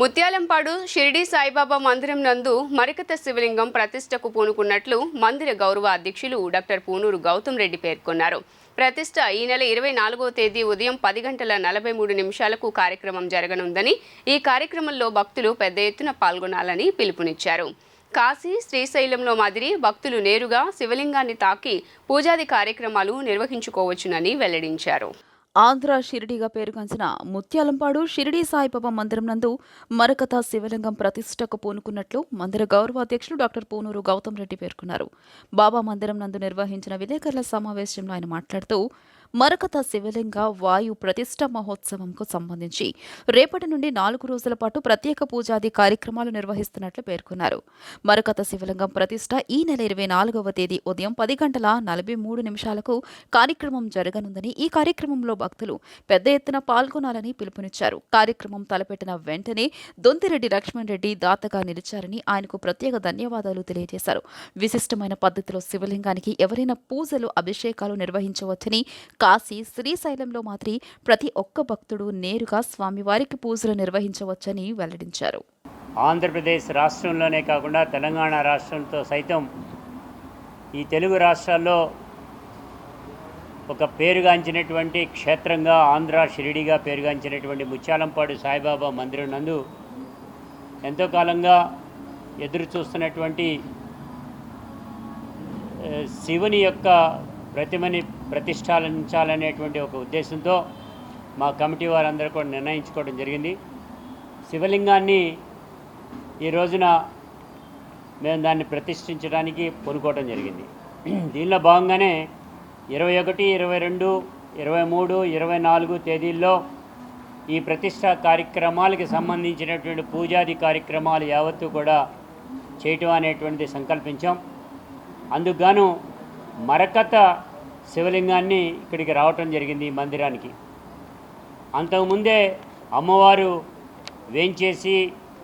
ముత్యాలంపాడు షిరిడి సాయిబాబా మందిరం నందు మరికత శివలింగం ప్రతిష్టకు పూనుకున్నట్లు మందిర గౌరవ అధ్యక్షులు డాక్టర్ పూనూరు గౌతమ్ రెడ్డి పేర్కొన్నారు. ప్రతిష్ట ఈ నెల ఇరవై నాలుగవ తేదీ ఉదయం పది గంటల నలభై మూడు నిమిషాలకు కార్యక్రమం జరగనుందని ఈ కార్యక్రమంలో భక్తులు పెద్ద ఎత్తున పాల్గొనాలని పిలుపునిచ్చారు. కాశీ శ్రీశైలంలో మాదిరి భక్తులు నేరుగా శివలింగాన్ని తాకి పూజాది కార్యక్రమాలు నిర్వహించుకోవచ్చునని వెల్లడించారు. ఆంధ్ర షిరిడిగా పేరుగాంచిన ముత్యాలంపాడు షిరిడి సాయిబాబా మందిరం నందు మరకథ శివలింగం ప్రతిష్టకు పూనుకున్నట్లు మందిర గౌరవాధ్యక్షులు డాక్టర్ పూనూరు గౌతమ్ రెడ్డి పేర్కొన్నారు. బాబా మందిరం నందు నిర్వహించిన విలేకరుల సమావేశంలో ఆయన మాట్లాడుతూ మరకథ శివలింగ వాయు ప్రతిష్ట మహోత్సవంకు సంబంధించి రేపటి నుండి నాలుగు రోజుల పాటు ప్రత్యేక పూజాది కార్యక్రమాలు నిర్వహిస్తున్నట్లు పేర్కొన్నారు. మరకథ శివలింగం ప్రతిష్ట ఈ నెల ఇరవై నాలుగవ తేదీ ఉదయం పది గంటల నలభై మూడు నిమిషాలకు కార్యక్రమం జరగనుందని ఈ కార్యక్రమంలో భక్తులు పెద్ద ఎత్తున పాల్గొనాలని పిలుపునిచ్చారు. కార్యక్రమం తలపెట్టిన వెంటనే దొంతిరెడ్డి లక్ష్మణ్ రెడ్డి దాతగా నిలిచారని ఆయనకు ప్రత్యేక ధన్యవాదాలు తెలియజేశారు. విశిష్టమైన పద్ధతిలో శివలింగానికి ఎవరైనా పూజలు అభిషేకాలు నిర్వహించవచ్చని కాశీ శ్రీశైలంలో మాత్రి ప్రతి ఒక్క భక్తుడు నేరుగా స్వామివారికి పూజలు నిర్వహించవచ్చని వెల్లడించారు. ఆంధ్రప్రదేశ్ రాష్ట్రంలోనే కాకుండా తెలంగాణ రాష్ట్రంతో సైతం ఈ తెలుగు రాష్ట్రాల్లో ఒక పేరుగాంచినటువంటి క్షేత్రంగా ఆంధ్ర షిరిడిగా పేరుగాంచినటువంటి ముత్యాలంపాడు సాయిబాబా మందిరం నందు ఎంతో కాలంగా ఎదురు చూస్తున్నటువంటి శివుని యొక్క ప్రతిమని ప్రతిష్టాలించాలనేటువంటి ఒక ఉద్దేశంతో మా కమిటీ వారందరూ కూడా నిర్ణయించుకోవడం జరిగింది. శివలింగాన్ని ఈ రోజున మేము దాన్ని ప్రతిష్ఠించడానికి పూనుకోవడం జరిగింది. దీనిలో భాగంగానే ఇరవై ఒకటి ఇరవై రెండు ఇరవై మూడు ఇరవై నాలుగు తేదీల్లో ఈ ప్రతిష్ట కార్యక్రమాలకి సంబంధించినటువంటి పూజాది కార్యక్రమాలు యావత్తు కూడా చేయటం అనేటువంటిది సంకల్పించాం. అందుకు గాను మరకత శివలింగాన్ని ఇక్కడికి రావటం జరిగింది ఈ మందిరానికి. అంతకుముందే అమ్మవారు వేంచేసి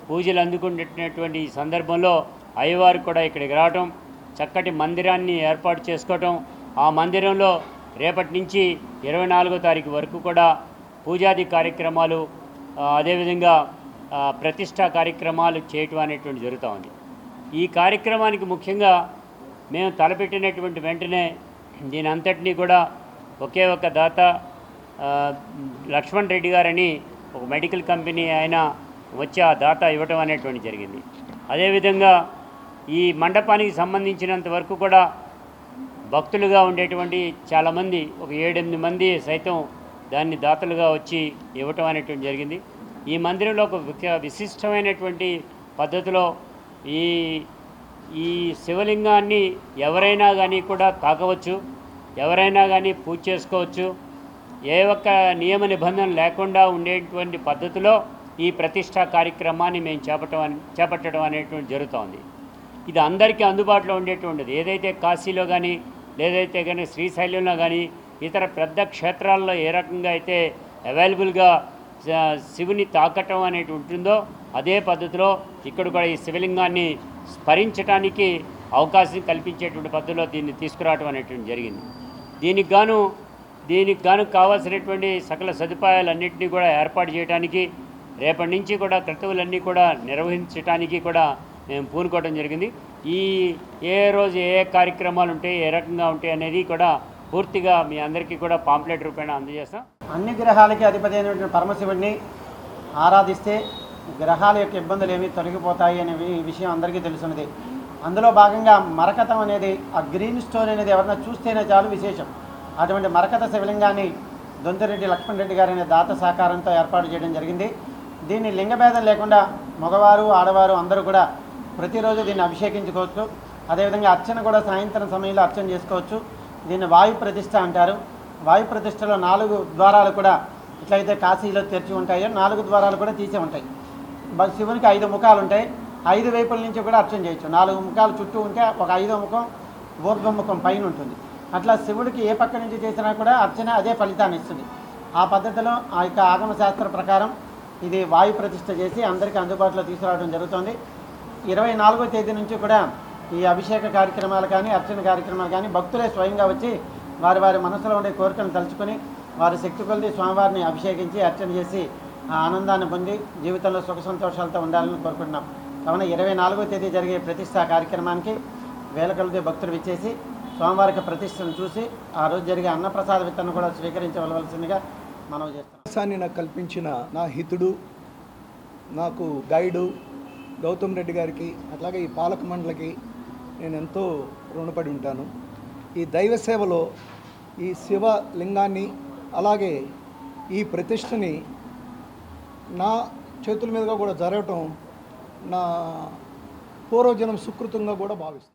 పూజలు అందుకున్నటువంటి ఈ సందర్భంలో అయ్యవారు కూడా ఇక్కడికి రావటం చక్కటి మందిరాన్ని ఏర్పాటు చేసుకోవటం ఆ మందిరంలో రేపటి నుంచి ఇరవై నాలుగో తారీఖు వరకు కూడా పూజాది కార్యక్రమాలు అదేవిధంగా ప్రతిష్టా కార్యక్రమాలు చేయటం అనేటువంటి జరుగుతూ ఉంది. ఈ కార్యక్రమానికి ముఖ్యంగా మేము తలపెట్టినటువంటి వెంటనే దీని అంతటినీ కూడా ఒకే ఒక దాత లక్ష్మణ్ రెడ్డి గారని ఒక మెడికల్ కంపెనీ ఆయన వచ్చి ఆ దాత ఇవ్వటం అనేటువంటి జరిగింది. అదేవిధంగా ఈ మండపానికి సంబంధించినంత వరకు కూడా భక్తులుగా ఉండేటువంటి చాలామంది ఒక ఏడెనిమిది మంది సైతం దాన్ని దాతలుగా వచ్చి ఇవ్వటం అనేటువంటి జరిగింది. ఈ మందిరంలో ఒక విశిష్టమైనటువంటి పద్ధతిలో ఈ ఈ శివలింగాన్ని ఎవరైనా కానీ కూడా తాకవచ్చు ఎవరైనా కానీ పూజ చేసుకోవచ్చు. ఏ ఒక్క నియమ నిబంధన లేకుండా ఉండేటువంటి పద్ధతిలో ఈ ప్రతిష్టా కార్యక్రమాన్ని మేము చేపట్టడం చేపట్టడం అనేటువంటి జరుగుతోంది. ఇది అందరికీ అందుబాటులో ఉండేటువంటిది. ఏదైతే కాశీలో కానీ లేదైతే కానీ శ్రీశైలంలో కానీ ఇతర పెద్ద క్షేత్రాల్లో ఏ రకంగా అయితే అవైలబుల్గా శివుని తాకటం అనేది ఉంటుందో అదే పద్ధతిలో ఇక్కడ కూడా ఈ శివలింగాన్ని స్మరించటానికి అవకాశం కల్పించేటువంటి పద్ధతిలో దీన్ని తీసుకురావడం అనేటువంటి జరిగింది. దీనికి గాను దీనికి గాను కావాల్సినటువంటి సకల సదుపాయాలన్నింటినీ కూడా ఏర్పాటు చేయడానికి రేపటి నుంచి కూడా క్రతువులన్నీ కూడా నిర్వహించడానికి కూడా మేము పూనుకోవడం జరిగింది. ఈ ఏ రోజు ఏ ఏ కార్యక్రమాలు ఉంటాయి ఏ రకంగా ఉంటాయి అనేది కూడా పూర్తిగా మీ అందరికీ కూడా పాంప్లెట్ రూపేణ అందజేస్తాం. అన్ని గ్రహాలకి అధిపతి అయినటువంటి పరమశివుడిని ఆరాధిస్తే గ్రహాల యొక్క ఇబ్బందులు ఏమి తొలగిపోతాయి అనే విషయం అందరికీ తెలుసున్నది. అందులో భాగంగా మరకతం అనేది ఆ గ్రీన్ స్టోన్ అనేది ఎవరైనా చూస్తేనే చాలు విశేషం. అటువంటి మరకత శివలింగాన్ని దొంతిరెడ్డి లక్ష్మణ్ రెడ్డి గారి అనే దాత సహకారంతో ఏర్పాటు చేయడం జరిగింది. దీన్ని లింగభేదం లేకుండా మగవారు ఆడవారు అందరూ కూడా ప్రతిరోజు దీన్ని అభిషేకించుకోవచ్చు. అదేవిధంగా అర్చన కూడా సాయంత్రం సమయంలో అర్చన చేసుకోవచ్చు. దీన్ని వాయు ప్రతిష్ట అంటారు. వాయు ప్రతిష్టలో నాలుగు ద్వారాలు కూడా ఎట్లయితే కాశీలో తెరిచి ఉంటాయో. నాలుగు ద్వారాలు కూడా తీసే ఉంటాయి. శివునికి ఐదు ముఖాలు ఉంటాయి. ఐదు వైపుల నుంచి కూడా అర్చన చేయొచ్చు. నాలుగు ముఖాలు చుట్టూ ఉంటే ఒక ఐదో ముఖం ఊర్ధ్వ ముఖం పైన ఉంటుంది. అట్లా శివుడికి ఏ పక్క నుంచి చేసినా కూడా అర్చన అదే ఫలితాన్ని ఇస్తుంది. ఆ పద్ధతిలో ఆ యొక్క ఆగమ శాస్త్ర ప్రకారం ఇది వాయు ప్రతిష్ఠ చేసి అందరికీ అందుబాటులో తీసుకురావడం జరుగుతుంది. ఇరవై నాలుగో తేదీ నుంచి కూడా ఈ అభిషేక కార్యక్రమాలు కానీ అర్చన కార్యక్రమాలు కానీ భక్తులే స్వయంగా వచ్చి వారి వారి మనసులో ఉండే కోరికలను తలుచుకొని వారి శక్తి కొలిది స్వామివారిని అభిషేకించి అర్చన చేసి ఆ ఆనందాన్ని పొంది జీవితంలో సుఖ సంతోషాలతో ఉండాలని కోరుకుంటున్నాం. కావున ఇరవై నాలుగో తేదీ జరిగే ప్రతిష్టా కార్యక్రమానికి వేల కొలది భక్తులు విచ్చేసి స్వామివారికి ప్రతిష్టను చూసి ఆ రోజు జరిగే అన్నప్రసాద విత్తనం కూడా స్వీకరించవలసిందిగా మనం చేస్తాం నాకు కల్పించిన నా హితుడు నాకు గైడు గౌతమ్ రెడ్డి గారికి అట్లాగే ఈ పాలక మండలికి నేను ఎంతో రుణపడి ఉంటాను. ఈ దైవ సేవలో ఈ శివలింగాన్ని అలాగే ఈ ప్రతిష్టని నా చేతుల మీదుగా కూడా జరగటం నా పూర్వజనం సుకృతంగా కూడా భావిస్తాను